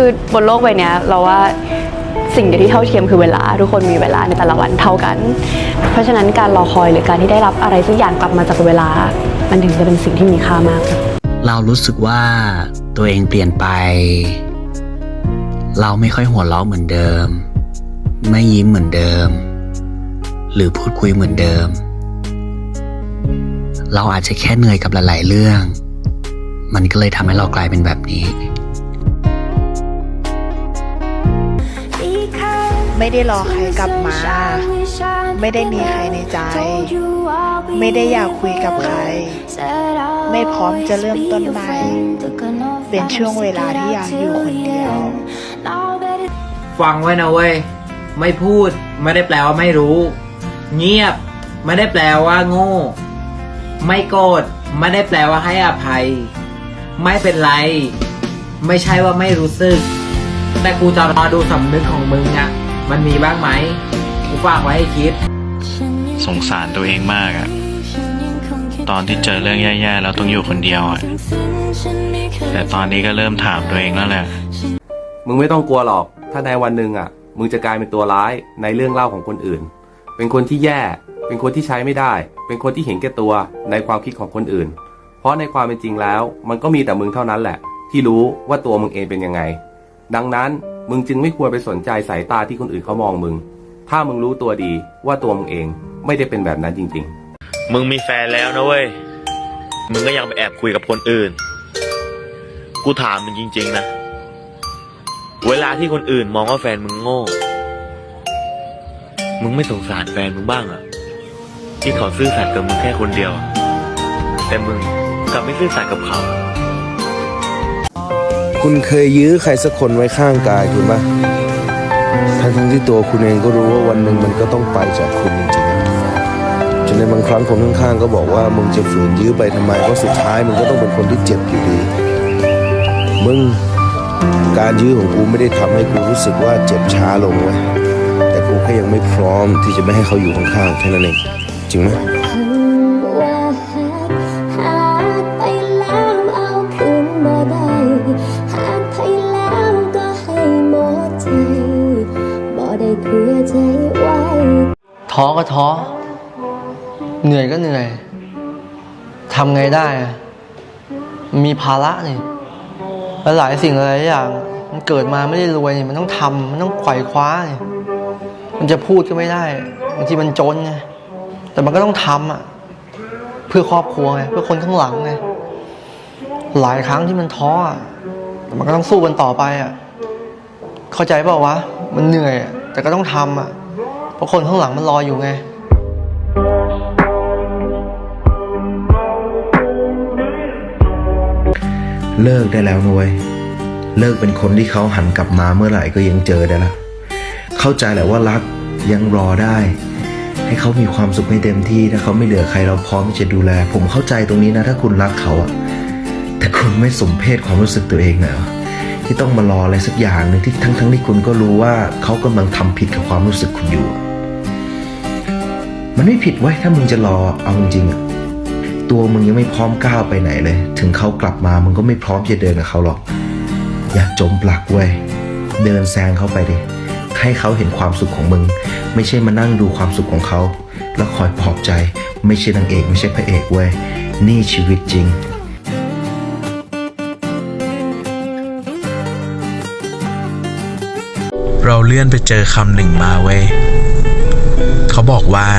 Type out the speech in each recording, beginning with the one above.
คือบนโลกใบนี้เราว่าสิ่งเดียวที่เท่าเทียมคือเวลา ทุกคนมีเวลาในแต่ละวันเท่ากัน เพราะฉะนั้นการรอคอยหรือการที่ได้รับอะไรสักอย่างกลับมาจากเวลา มันถึงจะเป็นสิ่งที่มีค่ามาก เรารู้สึกว่าตัวเองเปลี่ยนไป เราไม่ค่อยหัวเราะเหมือนเดิม ไม่ยิ้มเหมือนเดิม หรือพูดคุยเหมือนเดิม เราอาจจะแค่เหนื่อยกับหลาย ๆ เรื่อง มันก็เลยทำให้เรากลายเป็นแบบนี้ ไม่ได้รอใครกลับมา ไม่ได้มีใครในใจ ไม่ได้อยากคุยกับใคร ไม่พร้อมจะเริ่มต้นใหม่ เป็นช่วงเวลาที่อยากอยู่คนเดียว ฟังไว้นะเว้ย ไม่พูดไม่ได้แปลว่าไม่รู้ เงียบ ไม่ได้แปลว่าโง่ ไม่โกรธไม่ได้แปลว่าให้อภัย ไม่เป็นไร ไม่ใช่ว่าไม่รู้สึก แต่กูจะรอดูสำนึกของมึงอะ มันมีบ้างไหมกูฝากไว้ให้คิด สงสารตัวเองมากอะตอนที่เจอเรื่องแย่ๆแล้วต้องอยู่คนเดียวอะแต่ตอนนี้ก็เริ่มถามตัวเองแล้วแหละ มึงไม่ต้องกลัวหรอก ถ้าในวันหนึ่งอะมึงจะกลายเป็นตัวร้ายในเรื่องเล่าของคนอื่น เป็นคนที่แย่ เป็นคนที่ใช้ไม่ได้ เป็นคนที่เห็นแก่ตัวในความคิดของคนอื่น เพราะในความเป็นจริงแล้ว มันก็มีแต่มึงเท่านั้นแหละ ที่รู้ว่าตัวมึงเองเป็นยังไง ดังนั้นมึงจึงไม่ควรไปสนใจสายตาที่คนอื่นเขามองมึง ถ้ามึงรู้ตัวดีว่าตัวมึงเองไม่ได้เป็นแบบนั้นจริงๆมึงมีแฟนแล้วนะเว้ย มึงก็ยังไปแอบคุยกับคนอื่น กูถามมึงจริง ๆ นะ เวลาที่คนอื่นมองว่าแฟนมึงโง่ มึงไม่สงสารแฟนมึงบ้างเหรอะที่เขาซื่อสัตย์กับมึงแค่คนเดียว แต่มึงกลับไม่ซื่อสัตย์กับเขา คุณเคยยื้อใครสักคนไว้ข้างกายคุณปะทั้งทั้งที่ตัวคุณเองก็รู้ว่าวันหนึ่งมันก็ต้องไปจากคุณจริงๆจนในบางครั้งคนข้างๆก็บอกว่ามึงจะฝืนยื้อไปทำไมเพราะสุดท้ายมึงก็ต้องเป็นคนที่เจ็บอยู่ดี มึงการยื้อของกูไม่ได้ทำให้กูรู้สึกว่าเจ็บช้าลงเว้ยแต่กูแค่ยังไม่พร้อมที่จะไม่ให้เขาอยู่ข้างๆแค่นั้นเองจริงไหม ท้อก็ท้อ เหนื่อยก็เหนื่อยทำไงได้ มีภาระนี่แล้วหลายสิ่งหลายอย่าง มันเกิดมาไม่ได้รวยนี่มันต้องทำมันต้องไขว่คว้านี่มันจะพูดก็ไม่ได้บางทีมันจนไงแต่มันก็ต้องทำอะ เพื่อครอบครัวไงเพื่อคนข้างหลังไงหลายครั้งที่มันท้ออะแต่มันก็ต้องสู้กันต่อไปอะ เข้าใจเปล่าวะ มันเหนื่อย แต่ก็ต้องทำอะ ราะคนข้างหลังมันรออยู่ไง เลิกได้แล้วนุ้ยเลิกเป็นคนที่เขาหันกลับมาเมื่อไหร่ก็ยังเจอได้ละเข้าใจแหละว่ารักยังรอได้ ให้เขามีความสุขให้เต็มที่ถ้าเขาไม่เหลือใครเราพร้อมที่จะดูแล ผมเข้าใจตรงนี้นะ ถ้าคุณรักเขาอะแต่คุณไม่สมเพศความรู้สึกตัวเองเหรอที่ต้องมารออะไรสักอย่างหนึ่งที่ทั้งทั้งๆที่คุณก็รู้ว่าเขากำลังทำผิดกับความรู้สึกคุณอยู่ มันไม่ผิดไว้ยถ้ามึงจะรอเอาจริงๆอะตัวมึงยังไม่พร้อมก้าวไปไหนเลย ถึงเขากลับมามึงก็ไม่พร้อมจะเดินกับเขาหรอก อย่าจมปลักเว้ยเดินแซงเขาไปดิให้เขาเห็นความสุขของมึง ไม่ใช่มานั่งดูความสุขของเขา แล้วคอยปลอบใจ ไม่ใช่นางเอกไม่ใช่พระเอกเว้ยนี่ชีวิตจริงเราเลื่อนไปเจอคำหนึ่งมาเว้ย เขาบอกว่า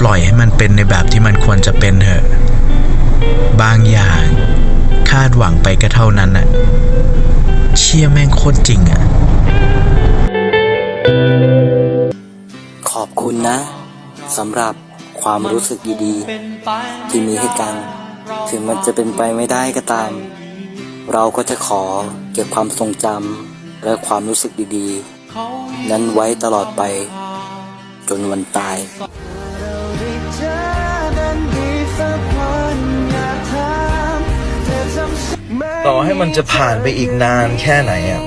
ปล่อยให้มันเป็นในแบบที่มันควรจะเป็นเถอะ บางอย่างคาดหวังไปก็เท่านั้นอะเชี่ยแม่งโคตรจริงอะขอบคุณนะสำหรับความรู้สึกดีๆ ที่มีให้กัน ถึงมันจะเป็นไปไม่ได้ก็ตาม เราก็จะขอเก็บความทรงจำและความรู้สึกดีๆ นั้นไว้ตลอดไป จนวันตายต่อให้มันจะผ่านไปอีกนานแค่ไหนอะ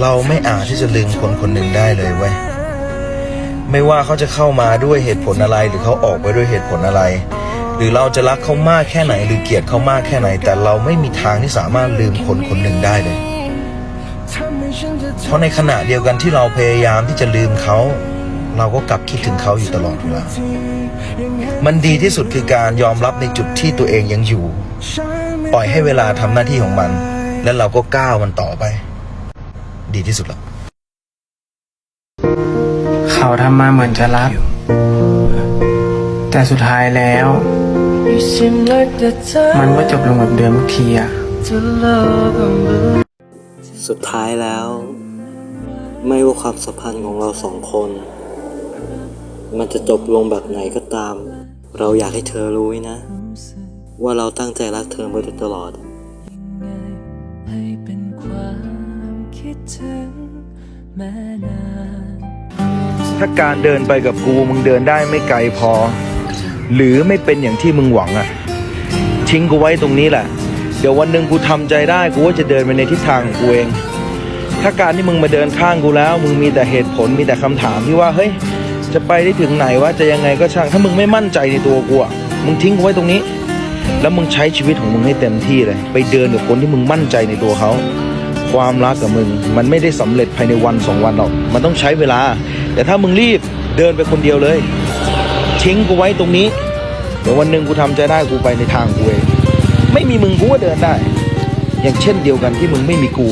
เราไม่อาจที่จะลืมคนคนหนึ่งได้เลยเว้ยไม่ว่าเขาจะเข้ามาด้วยเหตุผลอะไร หรือเขาออกไปด้วยเหตุผลอะไร หรือเราจะรักเขามากแค่ไหน หรือเกลียดเขามากแค่ไหน แต่เราไม่มีทางที่สามารถลืมคนคนหนึ่งได้เลย เพราะในขณะเดียวกันที่เราพยายามที่จะลืมเขา เราก็กลับคิดถึงเขาอยู่ตลอดเวลา มันดีที่สุดคือการยอมรับในจุดที่ตัวเองยังอยู่ ปล่อยให้เวลาทำหน้าที่ของมัน แล้วเราก็ก้าวมันต่อไป ดีที่สุดแล้ว เขาทำมาเหมือนจะรัก แต่สุดท้ายแล้ว มันก็จบลงแบบเดิมทุกทีอะสุดท้ายแล้ว ไม่ว่าความสัมพันธ์ของเราสองคน มันจะจบลงแบบไหนก็ตาม เราอยากให้เธอรู้นะ ว่าเราตั้งใจรักเธอมาโดยตลอดถ้าการเดินไปกับกูมึงเดินได้ไม่ไกลพอ หรือไม่เป็นอย่างที่มึงหวังอะทิ้งกูไว้ตรงนี้แหละ เดี๋ยววันหนึ่งกูทำใจได้กูก็จะเดินไปในทิศทางของกูเอง ถ้าการที่มึงมาเดินข้างกูแล้ว มึงมีแต่เหตุผลมีแต่คำถามที่ว่าเฮ้ย จะไปได้ถึงไหนว่าจะยังไงก็ช่างถ้ามึงไม่มั่นใจในตัวกูอะมึงทิ้งกูไว้ตรงนี้ แล้วมึงใช้ชีวิตของมึงให้เต็มที่เลย ไปเดินกับคนที่มึงมั่นใจในตัวเขาความรักกับมึง มันไม่ได้สำเร็จภายในวันสองวันหรอกมันต้องใช้เวลา แต่ถ้ามึงรีบเดินไปคนเดียวเลย ทิ้งกูไว้ตรงนี้เดี๋ยววันหนึ่งกูทำใจได้กูไปในทางกูเองไม่มีมึงกูก็เดินได้ อย่างเช่นเดียวกันที่มึงไม่มีกู